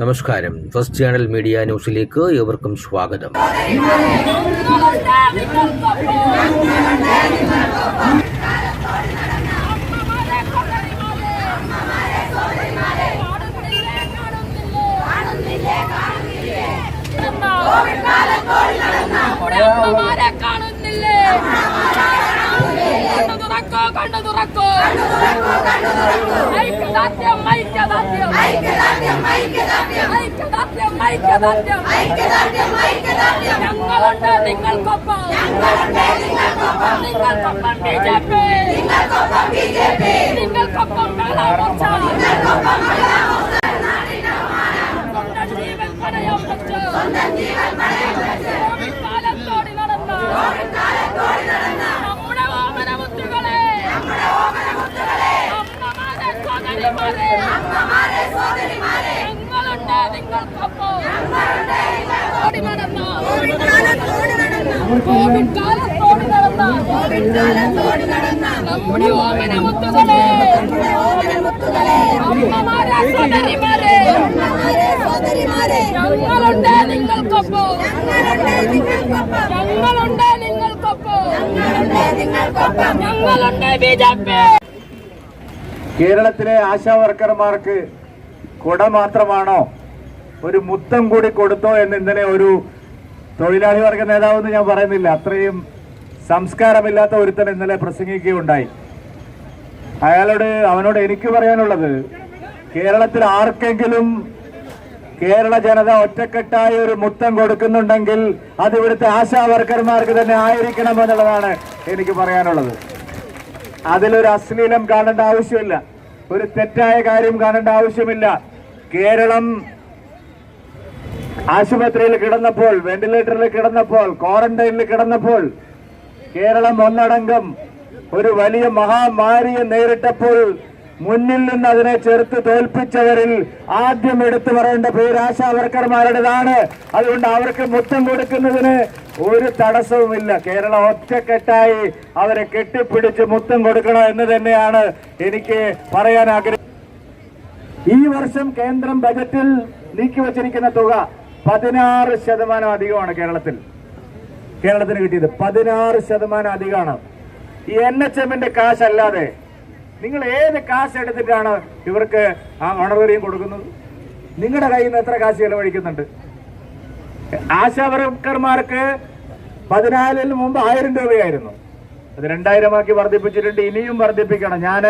നമസ്കാരം. First channel media ന്യൂസിലേക്ക് ഏവർക്കും സ്വാഗതം. അമ്മമാരെ തുറക്കോ കണ്ണു തുറക്കോ കണ്ണു തുറക്കോ. ഐക്യദാർഢ്യം ഐക്യദാർഢ്യം ഐക്യദാർഢ്യം ഐക്യദാർഢ്യം ഞങ്ങളുണ്ട് നിങ്ങൾക്കൊപ്പം. നിങ്ങൾക്കൊപ്പം ബി ജെ പി. നിങ്ങൾക്കൊപ്പം വെള്ളാമോർച്ച സ്വന്തം ജീവൻ പണയം വെച്ച്. കോവിഡ് കാലത്തോടി നടന്ന നമ്മുടെ ഓമനമുത്തുകളെ അമ്മമാരെ സോദരിമാരെ ഞങ്ങളുണ്ട് നിങ്ങൾക്കൊപ്പം ഓടി നടന്ന കോവിഡ് കാലത്തോടി നടന്ന നമ്മുടെ ഓമനമുത്തുകളെ അമ്മമാരെ സോദരിമാരെ ഞങ്ങളുണ്ട് നിങ്ങൾക്കൊപ്പം ഞങ്ങളുണ്ട് നിങ്ങൾക്കൊപ്പം ഞങ്ങളുണ്ട് ബി ജെ പി കേരളത്തിലെ ആശാ വർക്കർമാർക്ക് കൊട മാത്രമാണോ? ഒരു മുത്തം കൂടി കൊടുത്തോ എന്ന് ഇന്നലെ ഒരു തൊഴിലാളി വർഗ നേതാവെന്ന് ഞാൻ പറയുന്നില്ല. അത്രയും സംസ്കാരമില്ലാത്ത ഒരുത്തൻ ഇന്നലെ പ്രസംഗിക്കുകയുണ്ടായി. അയാളോട് അവനോട് എനിക്ക് പറയാനുള്ളത് കേരളത്തിൽ ആർക്കെങ്കിലും കേരള ജനത ഒറ്റക്കെട്ടായി ഒരു മുത്തം കൊടുക്കുന്നുണ്ടെങ്കിൽ അത് ഇവിടുത്തെ ആശാ വർക്കർമാർക്ക് തന്നെ ആയിരിക്കണമെന്നുള്ളതാണ് എനിക്ക് പറയാനുള്ളത്. അതിലൊരു അശ്ലീലം കാണേണ്ട ആവശ്യമില്ല. ഒരു തെറ്റായ കാര്യം കാണേണ്ട ആവശ്യമില്ല. കേരളം ആശുപത്രിയിൽ കിടന്നപ്പോൾ വെന്റിലേറ്ററിൽ കിടന്നപ്പോൾ ക്വാറന്റൈനിൽ കിടന്നപ്പോൾ കേരളം ഒന്നടങ്കം ഒരു വലിയ മഹാമാരിയെ നേരിട്ടപ്പോൾ മുന്നിൽ നിന്ന് അതിനെ ചെറുത്ത് തോൽപ്പിച്ചവരിൽ ആദ്യം എടുത്തു പറയേണ്ട പേര് അതുകൊണ്ട് അവർക്ക് മുത്തം കൊടുക്കുന്നതിന് ഒരു തടസ്സവുമില്ല. കേരളം ഒറ്റക്കെട്ടായി അവരെ കെട്ടിപ്പിടിച്ച് മുത്തം കൊടുക്കണം എന്ന് തന്നെയാണ് എനിക്ക് പറയാൻ ആഗ്രഹം. ഈ വർഷം കേന്ദ്രം ബജറ്റിൽ നീക്കിവച്ചിരിക്കുന്ന തുക പതിനാറ് ശതമാനം അധികമാണ് കേരളത്തിൽ. കേരളത്തിന് കിട്ടിയത് പതിനാറ് ശതമാനം അധികമാണ്. ഈ എൻ എച്ച് എമ്മിന്റെ കാശ് അല്ലാതെ നിങ്ങൾ ഏത് കാശ് എടുത്തിട്ടാണ് ഇവർക്ക് ആ ഓണറേറിയം കൊടുക്കുന്നത്? നിങ്ങളുടെ കയ്യിൽ നിന്ന് എത്ര കാശ് ചെലവഴിക്കുന്നുണ്ട്? ആശാവർക്കർമാർക്ക് പതിനാലിന് മുമ്പ് ആയിരം രൂപയായിരുന്നു. അത് രണ്ടായിരമാക്കി വർദ്ധിപ്പിച്ചിട്ടുണ്ട് ഇനിയും വർദ്ധിപ്പിക്കണം. ഞാൻ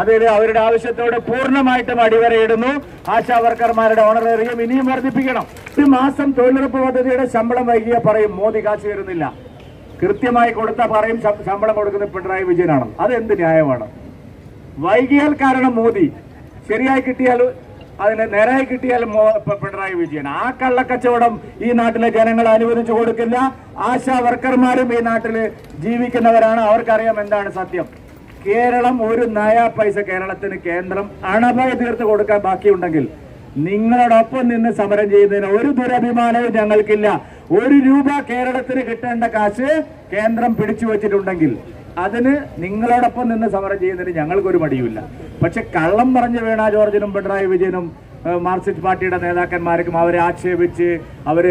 അതിൽ അവരുടെ ആവശ്യത്തോട് പൂർണമായിട്ടും അടിവരയിടുന്നു. ആശാവർക്കർമാരുടെ ഓണറേറിയം ഇനിയും വർദ്ധിപ്പിക്കണം. ഒരു മാസം തൊഴിലുറപ്പ് പദ്ധതിയുടെ ശമ്പളം വൈകിയ പറയും മോദി കാശ് തരുന്നില്ല. കൃത്യമായി കൊടുത്ത പറയും ശമ്പളം കൊടുക്കുന്ന പിണറായി വിജയനാണ് അതെന്ത് ന്യായമാണ്? വൈകിയാൽ കാരണം മോദി. ശരിയായി കിട്ടിയാൽ അതിന് നേരായി കിട്ടിയാൽ പിണറായി വിജയൻ. ആ കള്ളക്കച്ചവടം ഈ നാട്ടിലെ ജനങ്ങൾ അനുവദിച്ചു കൊടുക്കില്ല. ആശാ വർക്കർമാരും ഈ നാട്ടിൽ ജീവിക്കുന്നവരാണ്. അവർക്കറിയാം എന്താണ് സത്യം. കേരളം ഒരു നയ പൈസ കേരളത്തിന് കേന്ദ്രം അണഭയ തീർത്ത് കൊടുക്കാൻ ബാക്കിയുണ്ടെങ്കിൽ നിങ്ങളോടൊപ്പം നിന്ന് സമരം ചെയ്യുന്നതിന് ഒരു ദുരഭിമാനവും ഞങ്ങൾക്കില്ല. ഒരു രൂപ കേരളത്തിന് കിട്ടേണ്ട കാശ് കേന്ദ്രം പിടിച്ചു വച്ചിട്ടുണ്ടെങ്കിൽ അതിന് നിങ്ങളോടൊപ്പം നിന്ന് സമരം ചെയ്യുന്നതിന് ഞങ്ങൾക്കൊരു മടിയുമില്ല. പക്ഷെ കള്ളം പറഞ്ഞ് വീണ ജോർജിനും പിണറായി വിജയനും മാർക്സിസ്റ്റ് പാർട്ടിയുടെ നേതാക്കന്മാർക്കും അവരെ ആക്ഷേപിച്ച് അവർ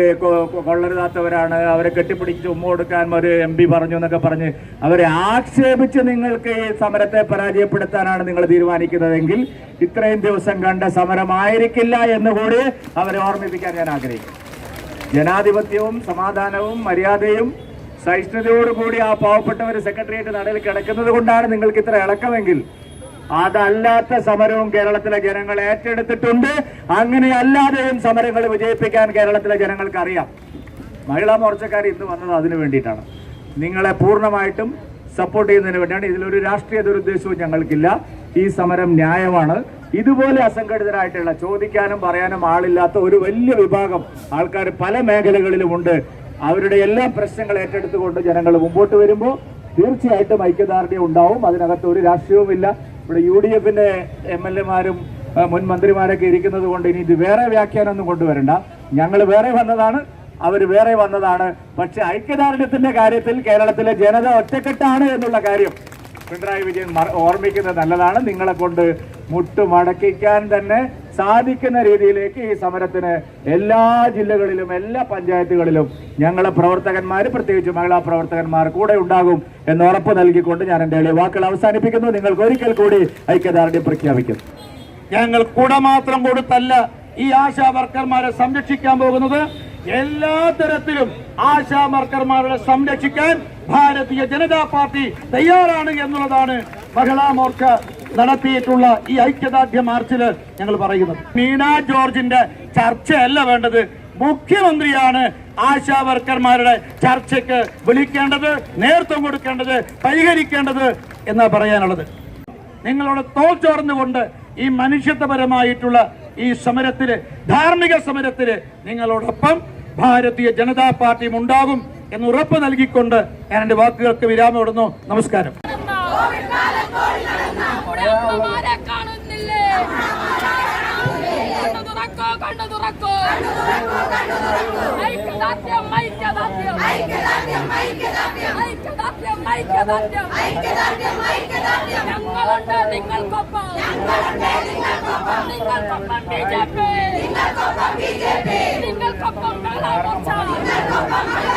കൊള്ളരുതാത്തവരാണ് അവരെ കെട്ടിപ്പിടിച്ച് ഉമ്മ കൊടുക്കാൻ ഒരു എം പി പറഞ്ഞു എന്നൊക്കെ പറഞ്ഞ് അവരെ ആക്ഷേപിച്ച് നിങ്ങൾക്ക് ഈ സമരത്തെ പരാജയപ്പെടുത്താനാണ് നിങ്ങൾ തീരുമാനിക്കുന്നതെങ്കിൽ ഇത്രയും ദിവസം കണ്ട സമരമായിരിക്കില്ല എന്നുകൂടി അവരെ ഓർമ്മിപ്പിക്കാൻ ഞാൻ ആഗ്രഹിക്കുന്നു. ജനാധിപത്യവും സമാധാനവും മര്യാദയും സഹിഷ്ണുതയോടുകൂടി ആ പാവപ്പെട്ടവർ സെക്രട്ടേറിയറ്റ് നടയിൽ കിടക്കുന്നത് കൊണ്ടാണ് നിങ്ങൾക്ക് ഇത്ര ഇളക്കമെങ്കിൽ. അതല്ലാത്ത സമരവും കേരളത്തിലെ ജനങ്ങൾ ഏറ്റെടുത്തിട്ടുണ്ട്. അങ്ങനെ അല്ലാതെയും സമരങ്ങൾ വിജയിപ്പിക്കാൻ കേരളത്തിലെ ജനങ്ങൾക്ക് അറിയാം മഹിളാ മോർച്ചക്കാർ ഇന്ന് വന്നത് അതിനു വേണ്ടിയിട്ടാണ്. നിങ്ങളെ പൂർണമായിട്ടും സപ്പോർട്ട് ചെയ്യുന്നതിന് വേണ്ടിയാണ്. ഇതിലൊരു രാഷ്ട്രീയ ദുരുദ്ദേശവും ഞങ്ങൾക്കില്ല. ഈ സമരം ന്യായമാണ്. ഇതുപോലെ അസംഘടിതരായിട്ടുള്ള ചോദിക്കാനും പറയാനും ആളില്ലാത്ത ഒരു വലിയ വിഭാഗം ആൾക്കാർ പല മേഖലകളിലുമുണ്ട് അവരുടെ എല്ലാ പ്രശ്നങ്ങൾ ഏറ്റെടുത്തുകൊണ്ട് ജനങ്ങൾ മുമ്പോട്ട് വരുമ്പോൾ തീർച്ചയായിട്ടും ഐക്യദാർഢ്യം ഉണ്ടാവും. അതിനകത്ത് ഒരു രാഷ്ട്രീയവുമില്ല. ഇവിടെ യു ഡി എഫിന്റെ എം എൽ എമാരും മുൻ മന്ത്രിമാരൊക്കെ ഇരിക്കുന്നത് കൊണ്ട് ഇനി ഇത് വേറെ വ്യാഖ്യാനമൊന്നും കൊണ്ടുവരണ്ട. ഞങ്ങൾ വേറെ വന്നതാണ് അവർ വേറെ വന്നതാണ്. പക്ഷെ ഐക്യദാർഢ്യത്തിന്റെ കാര്യത്തിൽ കേരളത്തിലെ ജനത ഒറ്റക്കെട്ടാണ് എന്നുള്ള കാര്യം പിണറായി വിജയൻ ഓർമ്മിക്കുന്നത് നല്ലതാണ്. നിങ്ങളെ കൊണ്ട് മുട്ടുമടക്കിക്കാൻ തന്നെ സാധിക്കുന്ന രീതിയിലേക്ക് ഈ സമരത്തിന് എല്ലാ ജില്ലകളിലും എല്ലാ പഞ്ചായത്തുകളിലും ഞങ്ങളെ പ്രവർത്തകന്മാർ പ്രത്യേകിച്ച് മഹിളാ പ്രവർത്തകന്മാർ കൂടെ ഉണ്ടാകും എന്ന് ഉറപ്പ് നൽകിക്കൊണ്ട് ഞാൻ എന്റെ വാക്കുകൾ അവസാനിപ്പിക്കുന്നു. നിങ്ങൾക്ക് ഒരിക്കൽ കൂടി ഐക്യദാർഢ്യം പ്രഖ്യാപിക്കും ഞങ്ങൾ കൂടെ മാത്രം കൊടുത്തല്ല ഈ ആശാ വർക്കർമാരെ സംരക്ഷിക്കാൻ പോകുന്നത്. എല്ലാ തരത്തിലും ആശാ വർക്കർമാരെ സംരക്ഷിക്കാൻ ഭാരതീയ ജനതാ പാർട്ടി തയ്യാറാണ് എന്നുള്ളതാണ് മഹിളാ മോർച്ച നടത്തിയിട്ടുള്ള ഈ ഐക്യദാർഢ്യ മാർച്ചിൽ ഞങ്ങൾ പറയുന്നത്. മീന ജോർജിന്റെ ചർച്ചയല്ല വേണ്ടത്. മുഖ്യമന്ത്രിയാണ് ആശാ വർക്കർമാരുടെ ചർച്ചയ്ക്ക് വിളിക്കേണ്ടത് നേതൃത്വം കൊടുക്കേണ്ടത് പരിഹരിക്കേണ്ടത് എന്നാ പറയാനുള്ളത്. നിങ്ങളോട് തോൾ ചോർന്നുകൊണ്ട് ഈ മനുഷ്യത്വപരമായിട്ടുള്ള ഈ സമരത്തിൽ ധാർമ്മിക സമരത്തിൽ നിങ്ങളോടൊപ്പം ഭാരതീയ ജനതാ പാർട്ടിയും ഉണ്ടാകും എന്ന് ഉറപ്പ് നൽകിക്കൊണ്ട് ഞാൻ എന്റെ വാക്കുകൾക്ക് വിരാമം ഇടുന്നു. നമസ്കാരം. ഐക്യദാർഢ്യം ഐക്യദാർഢ്യം ഐക്യദാർഢ്യം ഐക്യദാർഢ്യം ഐക്യദാർഢ്യം. ഐക്യദാർഢ്യം ഐക്യദാർഢ്യം. ഐക്യദാർഢ്യം ഞങ്ങളുണ്ട് നിങ്ങൾക്കൊപ്പം. ഞങ്ങളുണ്ട് നിങ്ങൾക്കൊപ്പം. നിങ്ങൾക്കൊപ്പം ബി ജെ പി. നിങ്ങൾക്കൊപ്പം ബി ജെ പി. നിങ്ങൾക്കൊപ്പം മഹിളാ മോർച്ച. നിങ്ങൾക്കൊപ്പം